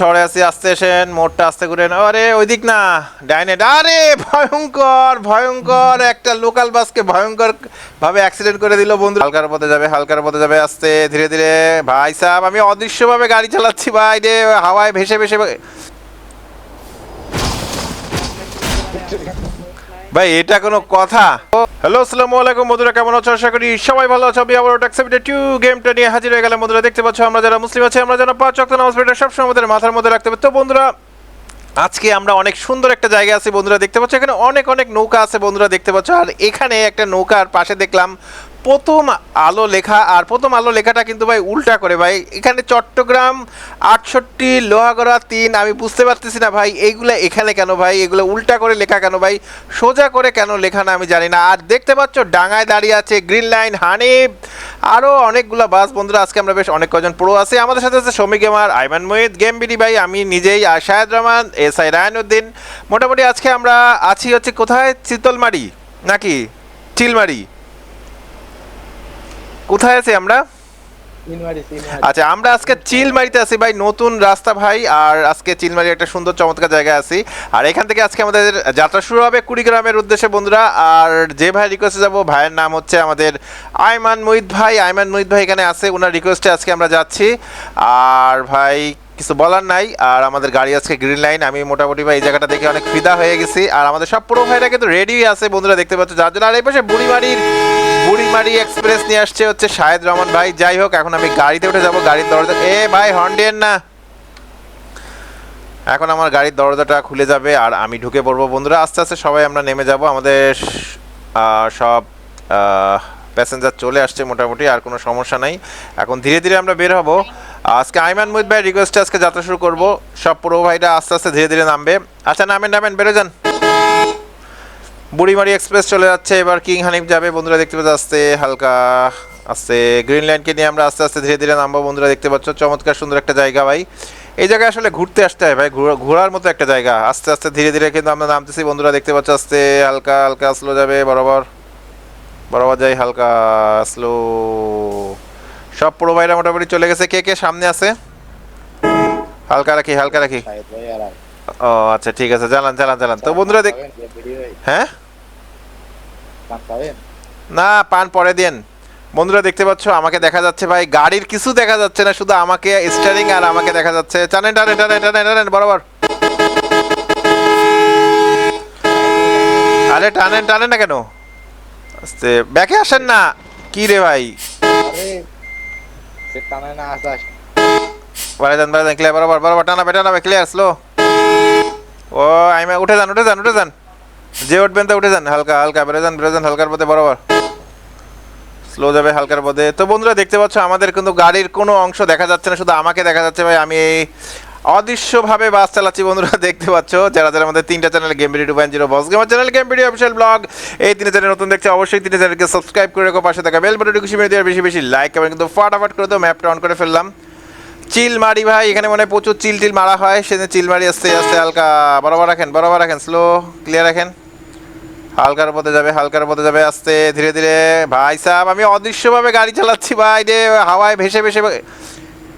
শহরে আছি, আসতে এসেন মোড়টা আসতে করেন আরে ওই দিক না ডাইনে আরে, ভয়ঙ্কর ভয়ঙ্কর। একটা লোকাল বাসকে ভয়ঙ্কর ভাবে অ্যাক্সিডেন্ট করে দিল বন্ধু। হালকার পথে যাবে, হালকার পথে যাবে, আসতে, ধীরে ধীরে। ভাই সাহেব আমি অদৃশ্যভাবে গাড়ি চালাচ্ছি, ভাই রে, হাওয়ায় ভেসে ভেসে। ভাই, এটা কোনো কথা? হ্যালো আসসালামু আলাইকুম, বন্ধুরা, কেমন আছো? আশা করি সবাই ভালো আছো। আমি আবার ট্যাক্সিবিটা টু গেমটা নিয়ে হাজির হয়ে গেলাম। বন্ধুরা, দেখতে পাচ্ছ, আমরা যারা মুসলিম আছি, আমরা যেন পাঁচ অক্ট নামাজ পড়ে সবসময় আমাদের মাথার মধ্যে রাখতে হবে। তো বন্ধুরা, আজকে আমরা অনেক সুন্দর একটা জায়গা আছি, বন্ধুরা, দেখতে পাচ্ছ, এখানে অনেক অনেক নৌকা আছে, বন্ধুরা, দেখতে পাচ্ছ। আর এখানে একটা নৌকার পাশে দেখলাম প্রথম আলো লেখা, আর প্রথম আলো লেখাটা কিন্তু ভাই উল্টা করে ভাই। এখানে চট্টগ্রাম আটষট্টি, লোহাগড়া তিন, আমি বুঝতে পারতেছি না ভাই এইগুলো এখানে কেন ভাই? এগুলো উল্টা করে লেখা কেন ভাই? সোজা করে কেন লেখা না আমি জানি না। আর দেখতে পাচ্ছ, ডাঙায় দাঁড়িয়ে আছে গ্রিন লাইন হানিফ। আরও অনেকগুলো বাস বন্ধুরা, আজকে আমরা বেশ অনেক কজন প্রো আছি। আমাদের সাথে আছে Shami gamer Aiman Mahid game BD ভাই, আমি নিজেই, আর শাহেদ রহমান, এস আই রায়নুদ্দিন। মোটামুটি আজকে আমরা আছি হচ্ছে কোথায়? চিতলমারি? নাকি? চিলমারি? কোথায় আছি আমরা? আচ্ছা আমরা আজকে চিলমারিতে আছি ভাই নতুন রাস্তা ভাই আর আজকে চিলমারি একটা সুন্দর চমৎকার জায়গায় আছি। আর এখান থেকে আজকে আমাদের যাত্রা শুরু হবে কুড়িগ্রামের উদ্দেশ্যে বন্ধুরা। আর যে ভাই রিকোয়েস্টে যাব ভাইয়ের নাম হচ্ছে আমাদের আয়মান মুহিত ভাই। আয়মান মুহিত ভাই এখানে আছে ওনার রিকোয়েস্টে আজকে আমরা যাচ্ছি। আর ভাই কিছু বলার নাই। আর আমাদের গাড়ি আজকে গ্রিন লাইন আমি মোটামুটি ভাই এই জায়গাটা দেখে অনেক ফিদা হয়ে গেছি। আর আমাদের সব পুরো ভাইরা কিন্তু রেডি আছে বন্ধুরা দেখতে পাচ্ছ যার জন্য। আর এই পাশে বুড়িমারির বুড়িমারি এক্সপ্রেস নিয়ে আসছে হচ্ছে শাহেদ রহমান ভাই। যাই হোক, এখন আমি গাড়িতে উঠে যাব, গাড়ির দরজা এ ভাই হর্ন না। এখন আমার গাড়ির দরজাটা খুলে যাবে আর আমি ঢুকে পড়ব। বন্ধুরা, আস্তে আস্তে সবাই আমরা নেমে যাব। আমাদের সব প্যাসেঞ্জার চলে আসছে মোটামুটি, আর কোনো সমস্যা নাই। এখন ধীরে ধীরে আমরা বের হব। আজকে আইমান মুহিত ভাই রিকোয়েস্টে আজকে যাত্রা শুরু করব। সব পুরো ভাইরা আস্তে আস্তে ধীরে ধীরে নামবে। আচ্ছা নামেন নামেন বেরো যান বুড়িমারি এক্সপ্রেস চলে যাচ্ছে, এবার কিং হানিফ যাবে। বন্ধুরা দেখতে পাচ্ছ, আস্তে হালকা, আস্তে গ্রিন নিয়ে আমরা আস্তে আস্তে ধীরে ধীরে নামবো। বন্ধুরা দেখতে পাচ্ছ, চমৎকার সুন্দর একটা জায়গা ভাই। এই জায়গায় আসলে ঘুরতে আসতে হয় ভাই, ঘোরা- ঘোরার মতো একটা জায়গা। আস্তে আস্তে ধীরে ধীরে কিন্তু আমরা নামতেছি। বন্ধুরা দেখতে পাচ্ছ, আস্তে হালকা হালকা স্লো যাবে, বরাবর। বরাবর যাই, হালকা স্লো সব পুরো ভাইরা মোটামুটি চলে গেছে। কে কে সামনে আছে? হালকা রাখি হালকা রাখি। ও আচ্ছা ঠিক আছে চালান চালান চালান তো বন্ধুরা দেখ বিড়ি হ্যাঁ না পান পরে দেন। বন্ধুরা দেখতে পাচ্ছ আমাকে দেখা যাচ্ছে ভাই গাড়ির কিছু দেখা যাচ্ছে না শুধু আমাকে স্টারিং আর আমাকে দেখা যাচ্ছে। টানেন টানেন টানেন টানেন টানেন বরাবর। আরে টানেন টানেন না কেন? আস্তে ব্যাকে আসেন না। কি রে ভাই। বারে যান বারে যান ক্লিয়ার বরাবর বরাবর টানাবে টানাবে ক্লিয়ার স্লো ও, আইমা, উঠে যান উঠে যান উঠে যান। যে উঠবেন তো উঠে যান, হালকা হালকা বেরো যান বেরো যান, হালকার পথে, বরাবর। স্লো যাবে হালকার পথে। তো বন্ধুরা, দেখতে পাচ্ছ, আমাদের কিন্তু গাড়ির কোনো অংশ দেখা যাচ্ছে না, শুধু আমাকে দেখা যাচ্ছে। ভাই, আমি এই অদৃশ্যভাবে বাস চালাচ্ছি, বন্ধুরা, দেখতে পাচ্ছ। যারা যারা আমাদের তিনটা channel game video two point zero boss gamer channel game video official blog এই তিনটা চ্যানেল নতুন দেখছে, অবশ্যই তিনটা চ্যানেলকে সাবস্ক্রাইব করে রেখো, পাশে থাকা বেল বাটনটি খুশি মেরে দেওয়ার বেশি বেশি লাইক এবং কিন্তু ফাটাফাট করে দাও ম্যাপটা অন করে ফেললাম। চিল মারি ভাই, এখানে মনে হয় প্রচুর চিল টিল মারা হয় সেদিন চিল মারি আস্তে আস্তে হালকা। বরাবর রাখেন বরাবর রাখেন স্লো ক্লিয়ার রাখেন। হালকার পথে যাবে, হালকার পথে যাবে আস্তে ধীরে ধীরে। ভাই সাহেব আমি অদৃশ্যভাবে গাড়ি চালাচ্ছি ভাই রে, হাওয়ায় ভেসে ভেসে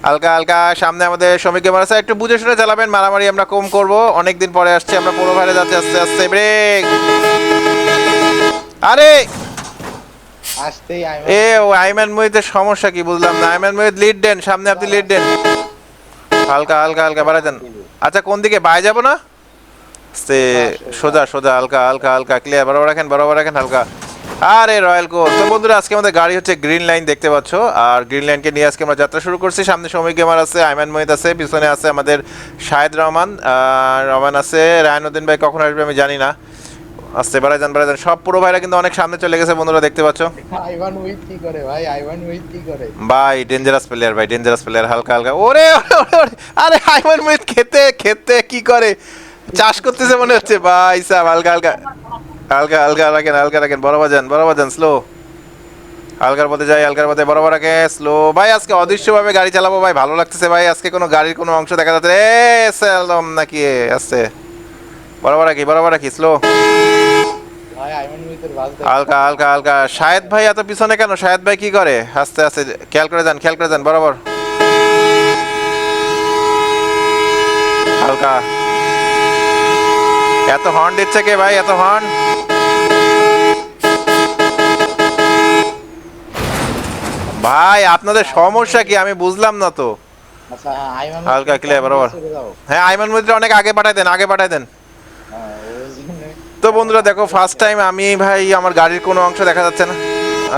হালকা হালকা, সামনে আমাদের শ্রমিক মারা একটু বুঝে শুনে চালাবেন, মারামারি আমরা কম করব। অনেক দিন পরে আসছে, আমরা পুরো ভাইরে যাচ্ছি আস্তে আস্তে ব্রেক আরে! এ, ও আইম্যান মহিতের সমস্যা কি বুঝলাম না। আইম্যান মহিত লিড দেন, সামনে আপনি লিড দেন। হালকা হালকা হালকা বাড়া দেন। আচ্ছা কোন দিকে? যাব না? সে, সোজা সোজা, হালকা হালকা হালকা ক্লিয়ার বরাবর রাখেন বরাবর রাখেন, হালকা। আরে, রয়্যাল তো বন্ধুরা, আজকে আমাদের গাড়ি হচ্ছে গ্রিন লাইন, দেখতে পাচ্ছ। আর গ্রিন লাইনকে নিয়ে আজকে আমরা যাত্রা শুরু করছি। সামনে সময় গেমার আছে, আইমান মহিত আছে, পিছনে আছে আমাদের শাহেদ রহমান। রহমান আছে রায়নুদ্দিন ভাই কখন আসবে আমি জানি না। আসতে বাড়াই যান বাড়াই যান। সব পুরো ভাইরা কিন্তু অনেক সামনে চলে গেছে বন্ধুরা দেখতে পাচ্ছ? আইভান উইথ কি করে ভাই? আইভান উইথ কি করে? ভাই ডেঞ্জারাস প্লেয়ার ভাই ডেঞ্জারাস প্লেয়ার হালকা হালকা। ওরে আরে হাইমান মিত খেতে খেতে কি করে? চাষ করতেছে মনে হচ্ছে ভাই সাহেব হালকা হালকা। হালকা হালকা রাখেন হালকা রাখেন। বরাবর যান বরাবর যান স্লো হালকার পথে যাই হালকার পথে বরাবর রাখে স্লো ভাই আজকে অদৃশ্যভাবে গাড়ি চালাবো ভাই ভালো লাগতেছে ভাই। আজকে কোনো গাড়ির কোনো অংশ দেখা যাচ্ছে এ নাকি আসছে। বরাবর রাখি বরাবর রাখি স্লো হালকা হালকা হালকা। শাহেদ ভাই এত পিছনে কেন? শাহেদ ভাই কি করে? আস্তে আস্তে খেয়াল করে যান খেয়াল করে যান বরাবর। হালকা। এত হর্ন দিচ্ছে কে ভাই? এত হর্ন ভাই আপনাদের সমস্যা কি? আমি বুঝলাম না তো। আচ্ছা আইমান হালকা ক্লিয়ার বরাবর। হ্যাঁ আইমান মধ্যে অনেক আগে পাঠাই দেন আগে পাঠাই দেন। তো বন্ধুরা দেখো ফার্স্ট টাইম আমি ভাই আমার গাড়ির কোনো অংশ দেখা যাচ্ছে না।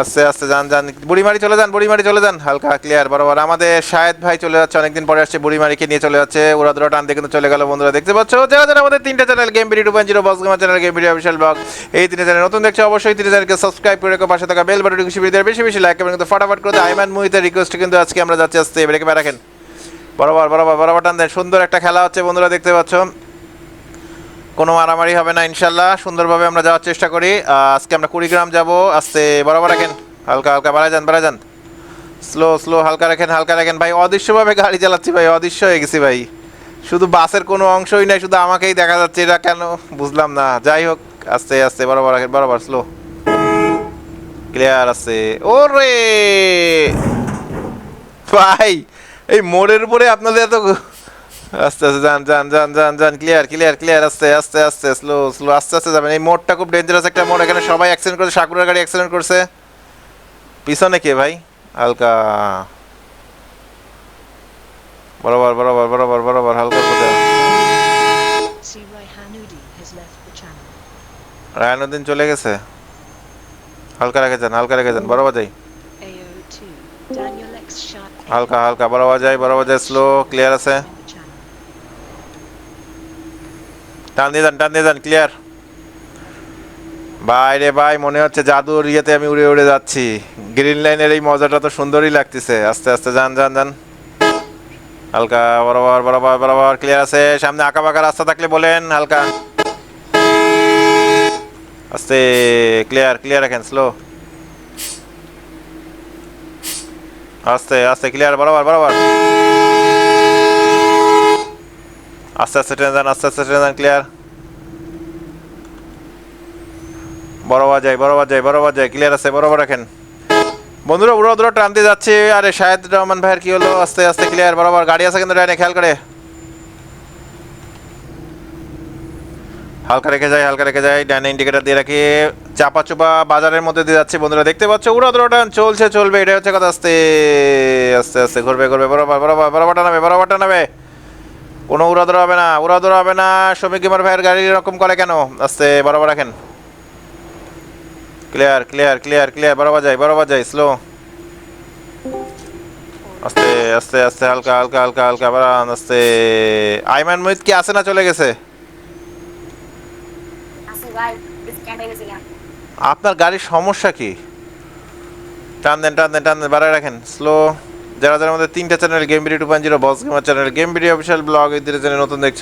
আস্তে আস্তে যান যান। বুড়িমারি চলে যান, বুড়িমারি চলে যান। হালকা ক্লিয়ার বরাবর। আমাদের শাহেদ ভাই চলে যাচ্ছে, অনেকদিন পরে আসছে, বুড়িমারিকে নিয়ে চলে যাচ্ছে। ওরা দুটো টান কিন্তু চলে গেল বন্ধুরা, দেখতে পাচ্ছ? যারা যারা আমাদের তিনটা channel game video two point zero gamer channel game video official blog এই তিনটা চ্যানেল নতুন দেখছ, অবশ্যই তিনটা চ্যানেলকে সাবস্ক্রাইব করে রেখো, পাশে থাকা বেল বাটনটি খুশি ভিডিও বেশি বেশি লাইক এবং কিন্তু ফটাফট করে আইমান মুহিতের রিকোয়েস্ট কিন্তু আজকে আমরা যাচ্ছি, আসতে, এবারে রাখেন। বরাবর বরাবর বরাবর টান দেন। সুন্দর একটা খেলা হচ্ছে বন্ধুরা, দেখতে পাচ্ছ। কোনো মারামারি হবে না, ইনশাল্লাহ। সুন্দরভাবে আমরা যাওয়ার চেষ্টা করি। আজকে আমরা কুড়িগ্রাম যাব। আস্তে বরাবর রাখেন। হালকা হালকা, বাড়ায় যান বাড়ায় যান। স্লো স্লো হালকা রাখেন হালকা রাখেন। ভাই, অদৃশ্যভাবে গাড়ি চালাচ্ছি ভাই, অদৃশ্য হয়ে গেছি ভাই। শুধু বাসের কোনো অংশই নাই, শুধু আমাকেই দেখা যাচ্ছে এটা কেন? বুঝলাম না। যাই হোক, আস্তে আস্তে, বরাবর রাখেন, বরাবর স্লো ক্লিয়ার আছে। ওরে! ভাই, এই মোড়ের উপরে আপনাদের এত আস্তে আস্তে যান যান যান যান যান ক্লিয়ার ক্লিয়ার ক্লিয়ার আস্তে আস্তে আস্তে স্লো স্লো আস্তে আস্তে যাবেন। এই মোড়টা খুব ডেঞ্জারাস একটা মোড়। এখানে সবাই অ্যাক্সিডেন্ট করছে সাকুরার গাড়ি অ্যাক্সিডেন্ট করছে। পিছনে কে ভাই? হালকা। বরাবর বরাবর বরাবর বরাবর হালকা করে. রায়নুদ্দিন চলে গেছে। হালকা রেখে যান হালকা রেখে যান বরাবর যাই। AO2. Daniel X shot. হালকা হালকা বরাবর যাই বরাবর যাই স্লো ক্লিয়ার আছে। টান দিয়ে যান, টান দিয়ে যান ক্লিয়ার ভাই রে ভাই মনে হচ্ছে জাদুর ইয়েতে আমি উড়ে উড়ে যাচ্ছি। গ্রিন লাইনের এই মজাটা তো সুন্দরই লাগতেছে। আস্তে আস্তে যান যান যান। হালকা, বরাবর বরাবর বরাবর ক্লিয়ার আছে। সামনে আঁকা বাঁকা রাস্তা থাকলে বলেন, হালকা। আস্তে ক্লিয়ার ক্লিয়ার রাখেন স্লো আস্তে আস্তে ক্লিয়ার বরাবর বরাবর। আস্তে আস্তে ট্রেন যান, আস্তে আস্তে ট্রেন যান ক্লিয়ার বরাবর যাই বরাবর যাই বরাবর যাই ক্লিয়ার আছে বরাবর রাখেন। বন্ধুরা, উড়ো উড়ো টানতে যাচ্ছে, আরে শাহেদ রহমান ভাইয়ের কি হলো? আস্তে আস্তে ক্লিয়ার বরাবর গাড়ি আছে কিন্তু ডাইনে, খেয়াল করে। হালকা রেখে যায় হালকা রেখে যায় ডাইনে ইন্ডিকেটার দিয়ে রাখি। চাপা চুপা বাজারের মধ্যে দিয়ে যাচ্ছে, বন্ধুরা, দেখতে পাচ্ছ? উড়ো উড়ো টান চলছে, চলবে এটা হচ্ছে কথা, আস্তে আস্তে আস্তে, ঘুরবে ঘুরবে বরাবর বরাবর বরাবর টানাবে বরাবর টানাবে কোনো উড়াদৌড় হবে না উড়াদৌড় হবে না। শ্রমিক কুমার ভাইয়ের গাড়ি এরকম করে কেন? আস্তে বরাবর রাখেন। ক্লিয়ার ক্লিয়ার ক্লিয়ার ক্লিয়ার বরাবর যাই বরাবর যাই স্লো আস্তে আস্তে আস্তে হালকা হালকা হালকা হালকা বাড়ান আস্তে। আইমান মোহিত কি আছে না চলে গেছে? আপনার গাড়ির সমস্যা কি? টান দেন টান দেন টান দেন বাড়ায় রাখেন স্লো যারা যারা আমাদের তিনটা channel game video two point zero boss gamer channel game video official blog এই তিনটা চ্যানেল নতুন দেখছ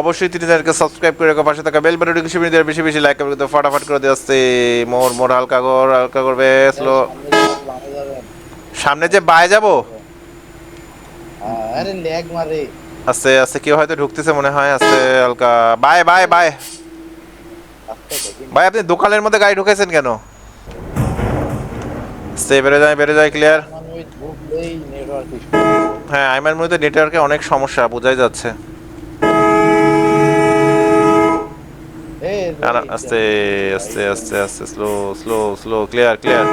অবশ্যই তিন চ্যানেলকে সাবস্ক্রাইব করে রাখো পাশে থাকা বেল বাটনটি খুশি দিয়ে বেশি বেশি লাইক করবে তো ফটাফট করে দিয়ে আসতে। মোর মোর হালকা কর হালকা করবে স্লো সামনে যে বায়ে যাব? আরে ল্যাগ মারে। আস্তে আস্তে কেউ হয়তো ঢুকতেছে মনে হয় আস্তে হালকা। Bye bye bye. ভাই আপনি দোকানের মধ্যে গাড়ি ঢুকেছেন কেন? সে বেড়ে যায় বেড়ে যায় ক্লিয়ার নেটওয়ার্ক ইস্যু হ্যাঁ আইমার মধ্যে নেটওয়ার্কে অনেক সমস্যা বোঝাই যাচ্ছে। আস্তে আস্তে আস্তে আস্তে slow slow slow clear clear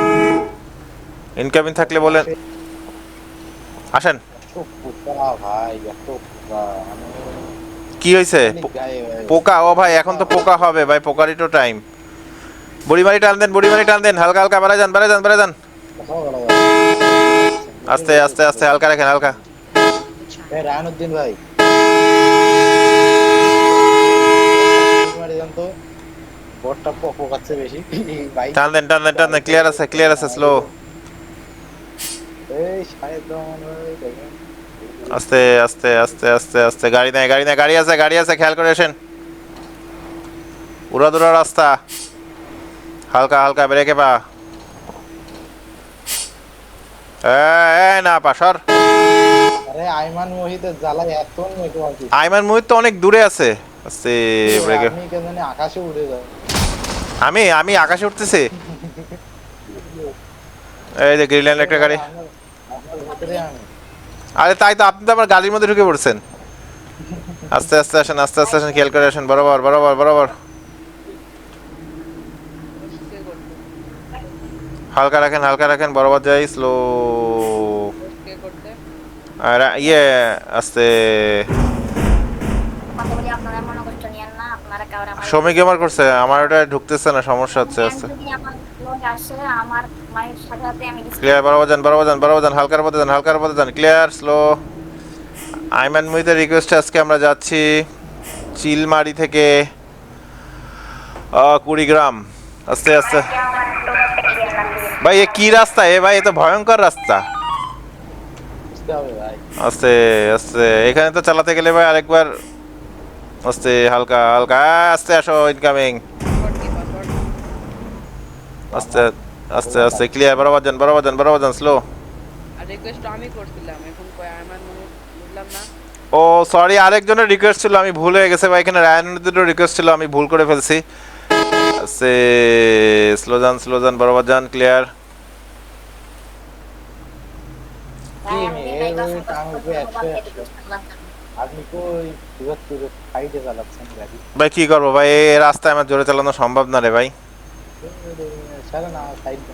incoming থাকলে বলেন। আসেন। কি হয়েছে? হয়ে। পোকা? ও ভাই এখন তো পোকা হবে ভাই পোকারই তো টাইম বুড়িমারি টান দেন বুড়িমারি টান দেন হালকা হালকা বেড়ে যান বেড়ে যান বেড়ে যান? আস্তে আস্তে আস্তে হালকা রাখেন হালকা। রায়নুদ্দিন ভাই। তো বটটা পোকাচ্ছে বেশি। ভাই। টান দেন টান দেন টান দেন ক্লিয়ার আছে ক্লিয়ার আছে স্লো এই আস্তে আস্তে আস্তে আস্তে আস্তে গাড়ি নেই গাড়ি নেই গাড়ি আছে গাড়ি আছে খেয়াল করে আসেন। উড়া দুরা রাস্তা। হালকা হালকা ব্রেকে পা। না পা সর আরে আইমান মোহিতের জ্বালায় এত নেটওয়ার্ক আইমান মুহিত তো অনেক দূরে আছে। আমি কেন আকাশে উড়ে যায় আমি আমি আকাশে উঠতেছি। এই যে গ্রিনল্যান্ড একটা গাড়ি। আরে তাই তো আপনি তো আমার গাড়ির মধ্যে ঢুকে পড়ছেন। আস্তে আস্তে আসেন আস্তে আস্তে আসেন খেয়াল করে আসেন। বরাবর বরাবর বরাবর কে করতো হালকা রাখেন হালকা রাখেন, বরাবর যাই স্লো আর ইয়ে আস্তে। সমী গেমার করছে, আমার ওটা ঢুকতেছে না, সমস্যা হচ্ছে, আস্তে। ক্লিয়ার বরাবর যান বরাবর যান বরাবর যান, হালকার পথে যান, হালকার পথে যান ক্লিয়ার স্লো আইমান মুহিতের রিকোয়েস্টে আজকে আমরা যাচ্ছি চিলমারি থেকে কুড়িগ্রাম। আস্তে আস্তে। ভাই এ কি রাস্তা? এ ভাই এ তো ভয়ঙ্কর রাস্তা। আস্তে আস্তে এখানে তো চালাতে গেলে ভাই আরেকবার আস্তে হালকা হালকা আস্তে আসো ইনকামিং আস্তে আস্তে আস্তে ক্লিয়ার বরাবর যান বরাবর যান বরাবর যান স্লো ও সরি আরেকজনের রিকোয়েস্ট ছিল আমি ভুল হয়ে গেছে ভাই এখানে রায়ানুদ্দিনের রিকোয়েস্ট ছিল আমি ভুল করে ফেলছি। সে স্লো যান স্লো যান বরাবর যান ক্লিয়ার ভাই, কি করব? ভাই এই রাস্তায় আমার জোরে চালানো সম্ভব না রে ভাই।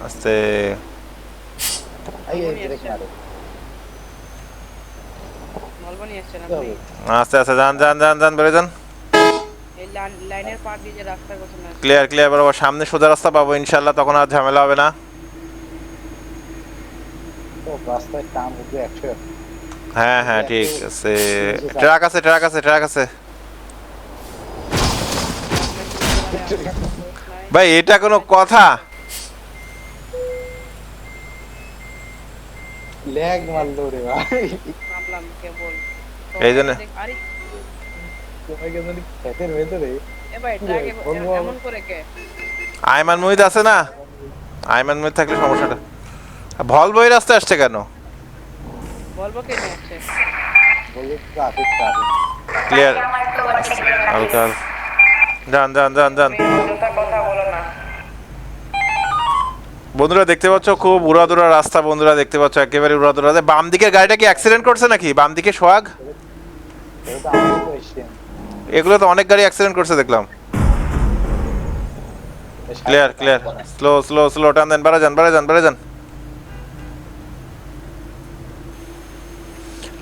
আস্তে। আস্তে আস্তে যান যান যান যান বেরো যান। এই লাইনের পার দিয়ে যে রাস্তা করছেন না। ক্লিয়ার ক্লিয়ার বরাবর সামনে সোজা রাস্তা পাবো ইনশাল্লাহ তখন আর ঝামেলা হবে না। রাস্তায় একশো হ্যাঁ হ্যাঁ ঠিক আছে। ট্রাক আছে ট্রাক আছে ট্রাক আছে। ভাই এটা কোনো কথা? ল্যাগ মারলো রে ভাই। এই জন্য- আইমান মুহিত আছে না? আইমান মুহিত থাকলে সমস্যাটা। ভলবো এই রাস্তায় আসছে কেন? কে আসছে? ক্লিয়ার হালকা। যান যান যান যান কথা বলো না বন্ধুরা দেখতে পাচ্ছ খুব উড়াদুরা রাস্তা বন্ধুরা দেখতে পাচ্ছ একেবারে উড়াদুরা। বাম দিকের গাড়িটা কি অ্যাক্সিডেন্ট করছে নাকি? বাম দিকে সোহাগ এটা তো আমার কোয়েশ্চেন এগুলো তো অনেক গাড়ি অ্যাক্সিডেন্ট করছে, দেখলাম। Clear clear slow slow slow টান দেন বাড়া যান বাড়া যান বাড়া যান।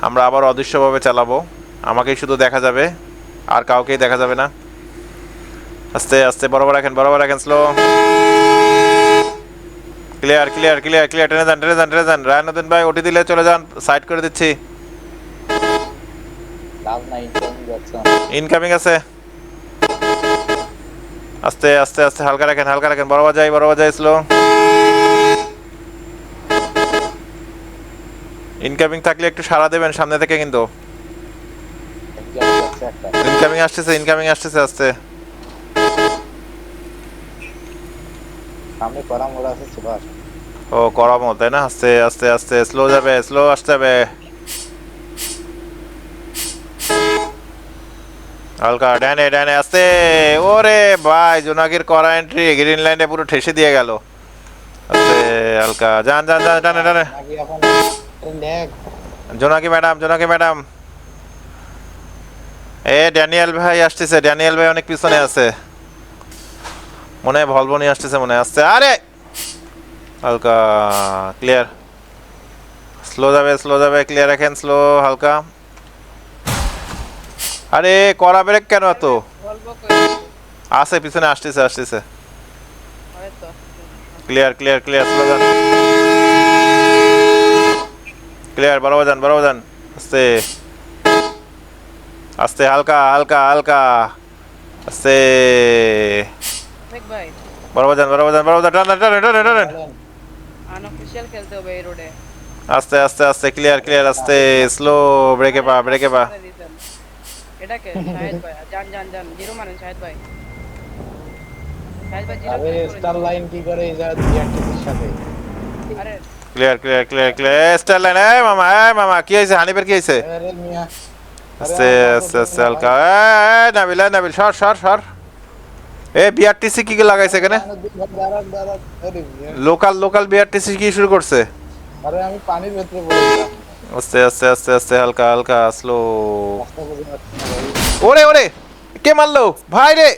আমরা আবার অদৃশ্যভাবে চালাবো। আমাকেই শুধু দেখা যাবে, আর কাউকেই দেখা যাবে না। আস্তে আস্তে, বরাবর রাখেন বরাবর রাখেন slow clear clear clear clear টেনে যান টেনে যান টেনে যান। রায়নুদ্দিন ভাই, ওটি দিলে চলে যান সাইড করে দিচ্ছি। ইনকামিং আছে। আস্তে আস্তে আস্তে হালকা রাখেন হালকা রাখেন। বরাবর যাই বরাবর যাই স্লো ইনকামিং থাকলে একটু সাড়া দেবেন সামনে থেকে কিন্তু। ইনকামিং আসতেছে ইনকামিং আসতেছে আস্তে। সামনে করা মোড় আছে সুভাষ। ও করামো তাই না? আস্তে আস্তে আস্তে স্লো যাবে স্লো আসতে যাবে হালকা ডানে ডানে আস্তে ওরে ভাই জোনাকির করা এন্ট্রি গ্রিন লাইনে পুরো ঠেসে দিয়ে গেল। হালকা। যান যান যান ডানে ডানে। জোনাকি ম্যাডাম জোনাকি ম্যাডাম এ ড্যানিয়েল ভাই আসতেছে। ড্যানিয়েল ভাই অনেক পিছনে আছে। মনে হয় ভলভো নিয়ে আসতেছে মনে আসছে। আরে! হালকা ক্লিয়ার স্লো যাবে স্লো যাবে ক্লিয়ার রাখেন স্লো হালকা। আরে করা ব্রেক কেন এত? আছে, পিছনে আসতেছে আসতেছে। ক্লিয়ার ক্লিয়ার ক্লিয়ার স্লো যান ক্লিয়ার বরাবর যান বরাবর যান আস্তে। আস্তে, হালকা হালকা হালকা। আস্তে। বরাবর যান বরাবর যান বরাবর যান টানেন টানেন টানেন টানেন আস্তে আস্তে আস্তে ক্লিয়ার ক্লিয়ার আস্তে। স্লো ব্রেকে পা ব্রেকে পা। এটা কে শাহেদ ভাই জান জান জান জিরো মারেন শাহেদ ভাই। শাহেদ ভাই জিরো আরে স্টার লাইন কি করে এই জায়গা বিআরটিসির সাথে? আরে clear clear clear clear star line এ মামা এ মামা কি হয়েছে? হানিফের কি হয়েছে? আরে মিয়া। আস্তে আস্তে আস্তে হালকা। এ নাবিল এ নাবিল সর সর সর। এ বিআরটিসি কি কি লাগাইছে এখানে? লোকাল লোকাল বিআরটিসি কি শুরু করছে? আরে আমি পানির ভেতরে পড়ে গেলাম আস্তে আস্তে আস্তে আস্তে হালকা হালকা স্লো রাস্তা বুঝে পাচ্ছি না ভাই ওরে ওরে কে মারলো? ভাই রে।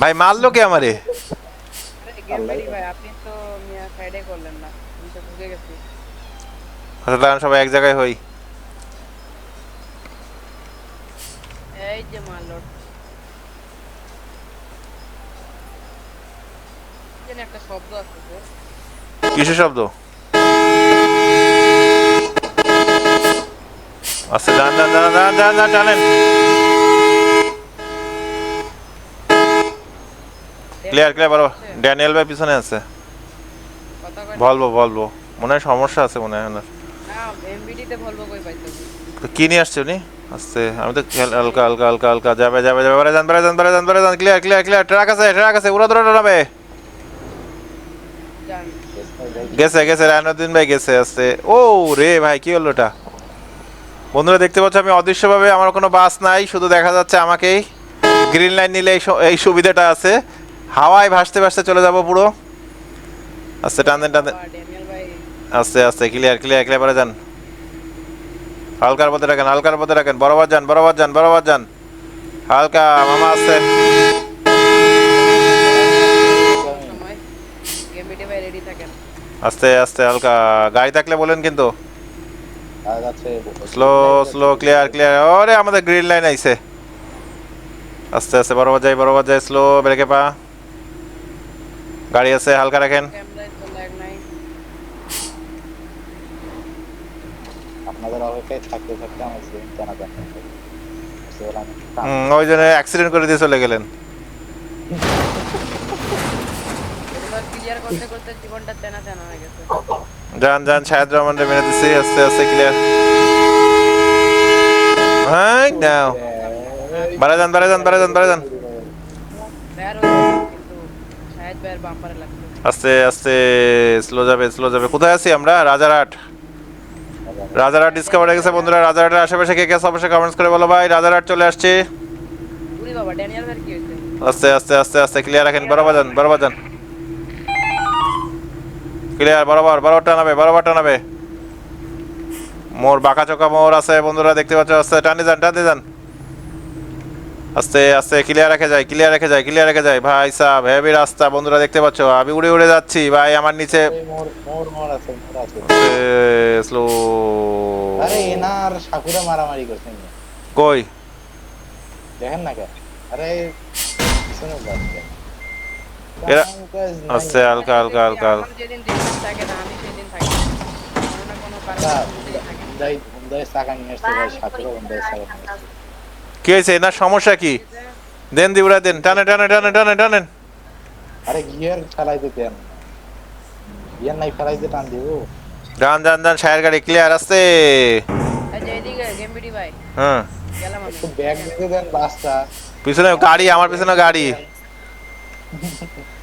ভাই মারলো কে আমারে? গেম রেডি ভাই আপনি তো মিয়া সাইডে করলেন না আমি তো ঢুকে গেছি আচ্ছা দাঁড়ান সবাই এক জায়গায় হই। এই যে মারলো। একটা শব্দ আসছে কিসের শব্দ? আচ্ছা যান যান যান যান টানেন। ক্লিয়ার ক্লিয়ার বলো। ড্যানিয়েল ভাই পিছনে আছে। বলব বলব মনে হয় সমস্যা আছে মনে হয় ওনার তে কি নিয়ে আসছে উনি? আসছে আমি তো হালকা হালকা হালকা হালকা। যাবে যাবে যাবে যান বেড়ে যান বেড়ে যান বেড়ে যান। ক্লিয়ার ক্লিয়ার ক্লিয়ার ট্রাক আছে ট্রাক আছে উড়া দৌড়া জান গেছে গেছে রায়নুদ্দিন ভাই গেছে আসছে ও রে ভাই কি হলো ওটা? বন্ধুরা দেখতে পাচ্ছ আমি অদৃশ্যভাবে আমার কোনো বাস নাই শুধু দেখা যাচ্ছে আমাকেই। গ্রিন লাইন নিলে এই সুবিধাটা আছে। হাওয়ায় ভাসতে ভাসতে চলে যাব পুরো। আস্তে টান দেন টান দেন বাবা, আস্তে আস্তে ক্লিয়ার ক্লিয়ার ক্লিয়ার করে যান। হালকার পথে রাখেন হালকার পথে রাখেন। বরাবর যান বরাবর যান বরাবর যান। হালকা মামা রেডি থাকেন। আস্তে আস্তে হালকা। গাড়ি থাকলে বলেন কিন্তু। স্লো স্লো ক্লিয়ার ক্লিয়ার ওরে আমাদের গ্রিন লাইন আইছে। আস্তে আস্তে বরাবর যাই বরাবর যাই স্লো ব্রেকে পা। গাড়ি আছে হালকা রাখেন। ওই জন্য অ্যাক্সিডেন্ট করে দিয়ে চলে গেলেন। ক্লিয়ার করতে করতে জীবনটা তেনা তেনা হয়ে গেছে। যান যান শাহেদ রহমানরে মেরে দিছি আস্তে আস্তে ক্লিয়ার হ্যাঁ নাও। বাড়া যান বাড়া যান বাড়া যান বাড়া যান। আস্তে আস্তে স্লো যাবে স্লো যাবে। কোথায় আছি আমরা? রাজারহাট। রাজারহাট ডিসকভার হয়ে গেছে বন্ধুরা। রাজারহাটের আশেপাশে কে কে আছে অবশ্যই কমেন্টস করে বলো ভাই। রাজারহাট চলে আসছে। আস্তে আস্তে আস্তে আস্তে ক্লিয়ার রাখেন। বরাবর যান বরাবর যান। ক্লিয়ার বরাবর বরাবর টানাবে বরাবর টানাবে। মোর বাঁকা চোকা মোর আছে বন্ধুরা দেখতে পাচ্ছ আস্তে টানে যান টানে যান। আস্তে আস্তে ক্লিয়ার রেখে যায় ক্লিয়ার রেখে যায় ক্লিয়ার রেখে যায়। ভাই সাহ হেভি রাস্তা বন্ধুরা দেখতে পাচ্ছ আমি উড়ে উড়ে যাচ্ছি। ভাই আমার নিচে স্লো আরে এনার সাকুরা মারামারি করছেন কই? দেখেন না কেন আরে পিছনে যাচ্ছে এরা-। আস্তে হালকা হালকা হালকা না না। না। না। কি হয়েছে? এনার সমস্যা কি? দেন দি উড়া দেন। টানে টানে টানে টানে টানেন। আরে গিয়ার ফেলাইতে দেন। গিয়ার নাই ফেলাইতে টান দিব। যান যান যান শায়ের গাড়ি ক্লিয়ার ভাই। হ্যাঁ। গেলাম ব্যাগ দিতে দেন বাসটা পিছনে গাড়ি আমার পিছনে গাড়ি।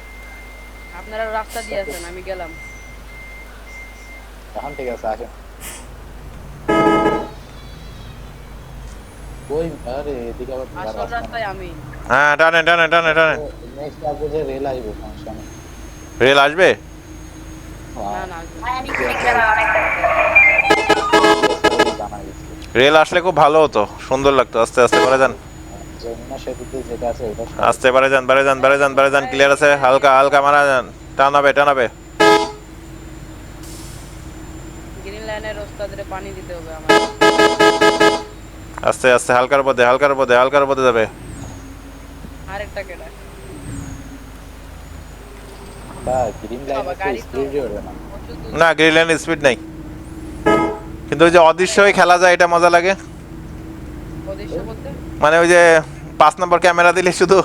আপনারা রাস্তা দিয়ে আছেন আমি গেলাম। এখন ঠিক আছে আসেন। ওই আরে এদিকে আবার আসল রাস্তায় আমি। হ্যাঁ নেক্সট রেল আসবে সমস্যা নেই। রেল আসবে? রেল আসলে খুব ভালো হতো সুন্দর লাগতো। আস্তে আস্তে বাড়ে যান। আস্তে বাড়ে যান বাড়ে যান বাড়ে যান বাড়ে যান। ক্লিয়ার আছে? হালকা হালকা মারা যান। টানাবে টানাবে গ্রিন লাইনের ওস্তাদের পানি দিতে হবে আমার আস্তে আস্তে হালকার পথে হালকার পথে হালকার পথে যাবে। আরেকটা কেটা। তা গ্রিন লাইন স্পিড হবে না না গ্রিন লাইন স্পিড নাই। কিন্তু ওই যে অদৃশ্য হয়ে খেলা যায় এটা মজা লাগে। অদৃশ্য বলতে? মানে ওই যে পাঁচ নম্বর ক্যামেরা দিলে শুধু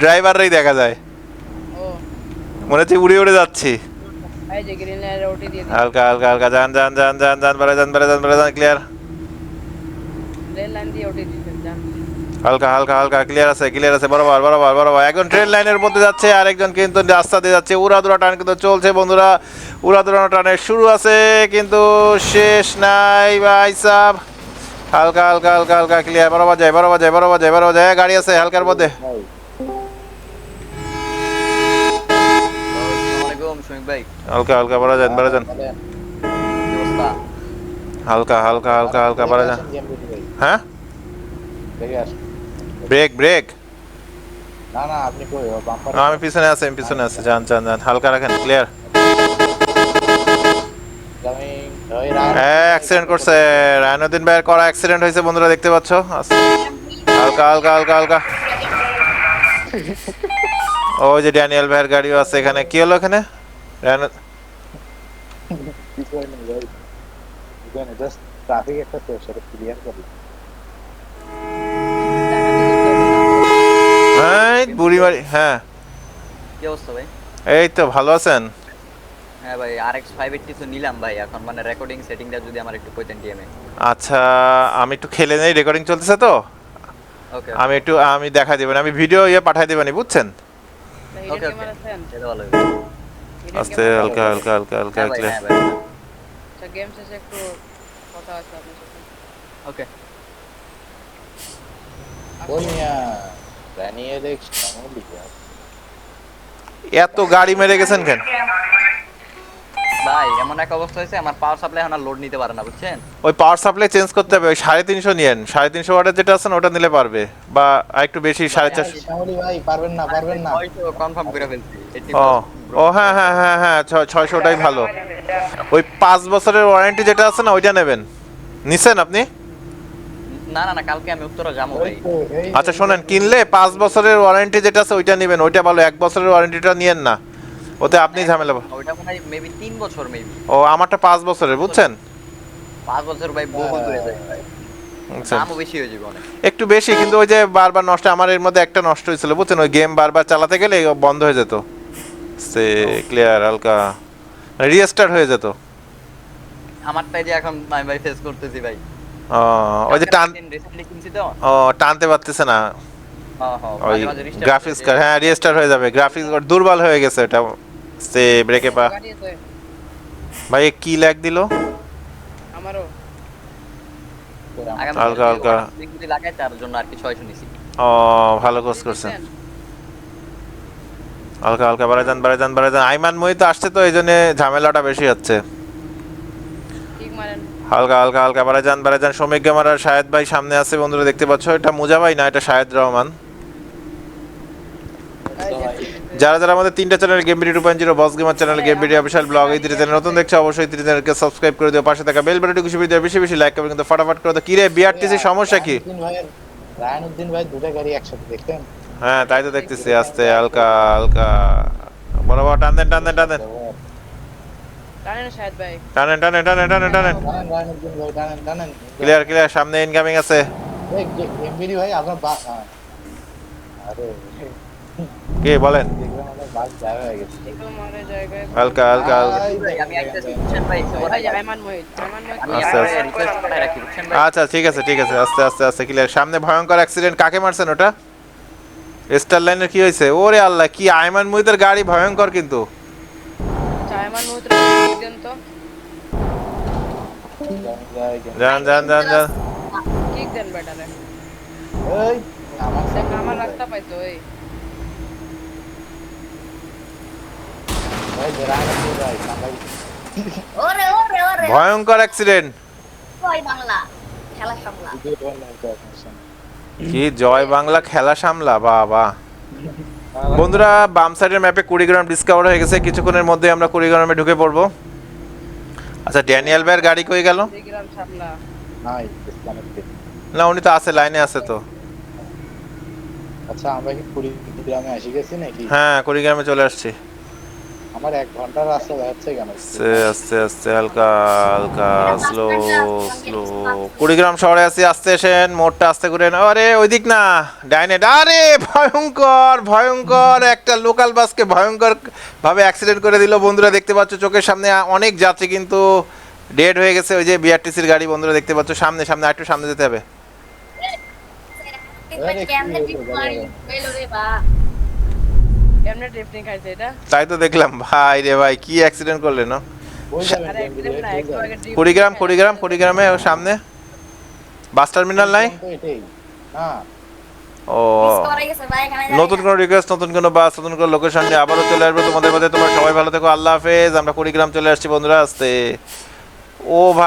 ড্রাইভাররাই দেখা যায়। মনে হচ্ছে উড়ে উড়ে যাচ্ছি। হালকা হালকা হালকা যান যান যান যান যান বেড়ে যান বেড়ে যান বেড়ে যান ক্লিয়ার হালকা হালকা হালকা ক্লিয়ার আছে ক্লিয়ার আছে বরাবর বরাবর বরাবর। একজন ট্রেন লাইনের মধ্যে যাচ্ছে আর একজন কিন্তু রাস্তা দিয়ে যাচ্ছে। উড়াদুরা টান কিন্তু চলছে বন্ধুরা। উড়াদুরা টানের শুরু আছে কিন্তু শেষ নাই ভাই সাহ হালকা হালকা হালকা হালকা ক্লিয়ার বরাবর যায় বরাবর যায় বরাবর যায় বরাবর যায়। গাড়ি আছে হালকার মধ্যে। ভাই হালকা হালকা বড় যান বড় যান। হালকা হালকা হালকা হালকা বড় যান। হ্যাঁ? Brake brake. না না আপনি কই বাম্পার আমি পিছনে আছি আমি পিছনে আছি। যান যান যান হালকা রাখেন ক্লিয়ার হ্যাঁ অ্যাক্সিডেন্ট করছে। রায়নুদ্দিন ভাইয়ের করা অ্যাক্সিডেন্ট হয়েছে বন্ধুরা দেখতে পাচ্ছ? হালকা হালকা হালকা হালকা। ওই যে ড্যানিয়েল ভাইয়ের গাড়িও আছে এখানে। কি হলো এখানে? একটা সেটা ক্লিয়ার করলাম হ্যাঁ হ্যাঁ। কি অবস্থা ভাই? এই তো ভালো আছেন? হ্যাঁ ভাই তো নিলাম ভাই এখন মানে রেকর্ডিং সেটিংটা যদি আমার একটু কইতেন আচ্ছা আমি একটু খেলে নেই রেকর্ডিং চলতেছে তো? ওকে আমি একটু আমি দেখা দেবেন আমি ভিডিও ইয়ে পাঠাই দেবেন বুঝছেন? ওকে ওকে আস্তে camera- হালকা হালকা হালকা হালকা হ্যাঁ ভাই clear। হ্যাঁ ভাই আচ্ছা গেম শেষে একটু কথা আছে আপনার সাথে ওকে বলিয়া ড্যানিয়েল এক্স কেমন লিখে এত গাড়ি মেরে গেছেন কেন ভাই এমন এক অবস্থা হয়েছে আমার পাওয়ার সাপ্লাই এখন আর লোড নিতে পারে না বুঝছেন? ওই পাওয়ার সাপ্লাই চেঞ্জ করতে হবে ওই সাড়ে তিনশো নিয়েন। সাড়ে তিনশো ওয়াটের যেটা আছে ওটা নিলে পারবে বা একটু বেশি সাড়ে চারশো। ভাই পারবেন না পারবেন না। কনফার্ম করে ফেলছি ও ও হ্যাঁ হ্যাঁ হ্যাঁ হ্যাঁ ছয়শোটাই ভালো। ওই পাঁচ বছরের ওয়ারেন্টি যেটা আছে না ওইটা নেবেন। নিছেন আপনি? না না না কালকে আমি উত্তরা যাব ভাই। আচ্ছা শোনেন কিনলে পাঁচ বছরের ওয়ারেন্টি যেটা আছে ওইটা নেবেন ওইটা ভালো এক বছরের ওয়ারেন্টিটা নিয়েন না। ওতে আপনি ঝামেলা পা- ওইটা মনে হয় মেবি তিন বছর মেবি ও আমারটা পাঁচ বছরের বুঝছেন? পাঁচ বছর ভাই বহু দূরে যায় ভাই। বুঝছেন? দামও বেশি হয়ে যাবে অনেক। একটু বেশি কিন্তু ওই যে বারবার নষ্ট আমার এর মধ্যে একটা নষ্ট হয়েছিল বুঝছেন? ওই গেম বারবার চালাতে গেলে বন্ধ হয়ে যেত। সে ক্লিয়ার হালকা। রিস্টার্ট হয়ে যেত। আমারটাই যে এখন আমি ভাই ফেস করতেছি ভাই। ও, ওই যে টান ও টানতে পারতেছে না। হ্যাঁ হ্যাঁ গ্রাফিক্স হয়ে কার্ড হ্যাঁ রিস্টার্ট হয়ে যাবে। গ্রাফিক্স দুর্বল হয়ে গেছে এটা সে ব্রেকে পা। ভাই কি ল্যাগ দিল? আমারও। হালকা, হালকা। লাগাই তার জন্য আর কি নিছি ও ভালো কোর্স করছেন। হালকা হালকা বাড়ে যান বাড়ে যান বাড়ে যান। আইমান মই তো আসছে তো এই জন্য ঝামেলাটা বেশি হচ্ছে। হালকা হালকা হালকা বাড়ে যান বাড়ে যান। শ্রমিক গেমার আর শাহেদ ভাই সামনে আছে বন্ধুরা দেখতে পাচ্ছ। এটা মুজা ভাই না এটা শাহেদ রহমান। যারা যারা আমাদের তিনটা channel game video two point zero boss gamer channel game video official blog এই তিনটা চ্যানেল নতুন দেখছ অবশ্যই তিনটা চ্যানেলকে সাবস্ক্রাইব করে দিও। পাশে থাকা বেল বাটনটি খুশি দিয়ে বেশি বেশি লাইক করবে কিন্তু ফটাফট করে দাও। কি রে বিআরটিসি সমস্যা কি? রায়নুদ্দিন ভাই দুটো গাড়ি একসাথে দেখতেন। হ্যাঁ তাই তো দেখতেছি আস্তে হালকা হালকা। বরাবর টান দেন টান দেন টান দেন। জানেন শাহেদ ভাই। টানেন টানেন টানেন টানেন টানেন। ক্লিয়ার ক্লিয়ার সামনে ইনকামিং আছে। এই এমবিডি ভাই আপনার বা আরে কি বলেন? হয়ে হালকা হালকা। বুঝছেন ভাই আচ্ছা ঠিক আছে ঠিক আছে আস্তে আস্তে আস্তে ক্লিয়ার সামনে ভয়ঙ্কর অ্যাক্সিডেন্ট কাকে মারছেন ওটা? স্টার লাইনের কি হয়েছে? ওরে আল্লাহ কি আইমান মুহিতের গাড়ি? ভয়ঙ্কর কিন্তু। আচ্ছা যান যান যান যান। কিক দেন এই। আমার আমার রাস্তা পাইতো এই ভাই রায়নুদ্দিন ভাই সামলাই ওরে ওরে ওরে ভয়ঙ্কর অ্যাক্সিডেন্ট জয় বাংলা খেলা সামলা। কি জয় বাংলা খেলা সামলা বাবা। বন্ধুরা বাম সাইডের ম্যাপে কুড়িগ্রাম ডিসকাভার হয়ে গেছে। কিছুক্ষণের মধ্যে আমরা কুড়িগ্রামে ঢুকে পড়ব। আচ্ছা ড্যানিয়েল ভাইয়ের গাড়ি কই গেল। না উনি তো আছে লাইনে আছে তো। আচ্ছা আমরা কি কুড়িগ্রামে এসে গেছি নাকি? হ্যাঁ কুড়িগ্রামে চলে আসছি। আমার এক ঘণ্টার রাস্তা যাচ্ছে কেন? আস্তে আস্তে আস্তে হালকা হালকা স্লো স্লো কুড়িগ্রাম শহরে আছি আস্তে এসেন মোড়টা আস্তে করে আরে ওই দিক না ডাইনেট আরে ভয়ঙ্কর ভয়ঙ্কর একটা লোকাল বাসকে ভয়ঙ্কর ভাবে অ্যাক্সিডেন্ট করে দিল। বন্ধুরা দেখতে পাচ্ছ চোখের সামনে অনেক যাত্রী কিন্তু ডেড হয়ে গেছে। ওই যে বিআরটিসির গাড়ি বন্ধুরা দেখতে পাচ্ছ সামনে সামনে একটু সামনে যেতে হবে। বা ড্রিফটিং খাইছে এটা? তাই তো দেখলাম। ভাই রে ভাই কি অ্যাক্সিডেন্ট করলে না কুড়িগ্রাম কুড়িগ্রাম কুড়িগ্রামে সামনে? বাস টার্মিনাল নাই? ও। নতুন কোনো রিকোয়েস্ট নতুন কোনো বাস নতুন কোনো লোকেশন নিয়ে আবারও চলে আসবে তোমাদের মধ্যে। তোমরা সবাই ভালো থেকো আল্লাহ হাফেজ। আমরা কুড়িগ্রাম চলে আসছি বন্ধুরা আসতে। ও ভাই